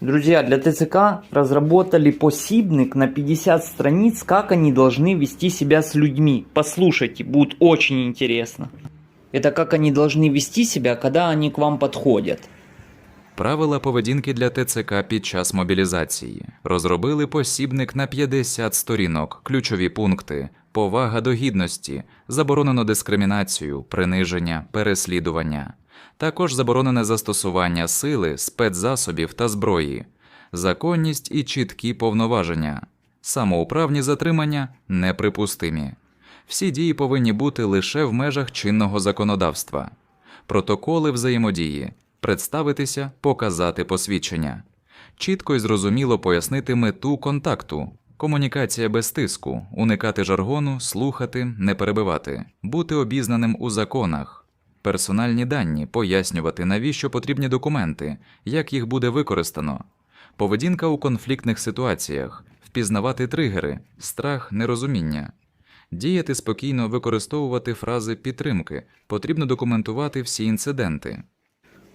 Друзья, для ТЦК разработали посібник на 50 страниц, как они должны вести себя с людьми. Послушайте, будет очень интересно. Это как они должны вести себя, когда они к вам подходят. Правила поведінки для ТЦК під час мобілізації. Розробили посібник на 50 сторінок, ключові пункти, повага до гідності, заборонено дискримінацію, приниження, переслідування. Також заборонене застосування сили, спецзасобів та зброї, законність і чіткі повноваження, самоуправні затримання неприпустимі. Всі дії повинні бути лише в межах чинного законодавства протоколи взаємодії, представитися, показати посвідчення, чітко і зрозуміло пояснити мету контакту, комунікація без тиску, уникати жаргону, слухати, не перебивати, бути обізнаним у законах, персональні дані, пояснювати, навіщо потрібні документи, як їх буде використано, поведінка у конфліктних ситуаціях, впізнавати тригери, страх, нерозуміння. Діяти спокійно, використовувати фрази підтримки, потрібно документувати всі інциденти.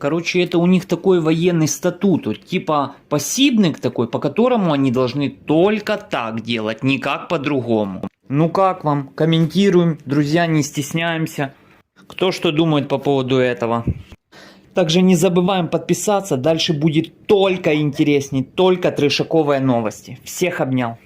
Короче, это у них такой военный статут, вот типа посібник такой, по которому они должны только так делать, никак по-другому. Ну как вам? Комментируем, друзья, не стесняемся. Кто что думает по поводу этого? Также не забываем подписаться, дальше будет только интересней, только трешаковые новости. Всех обнял.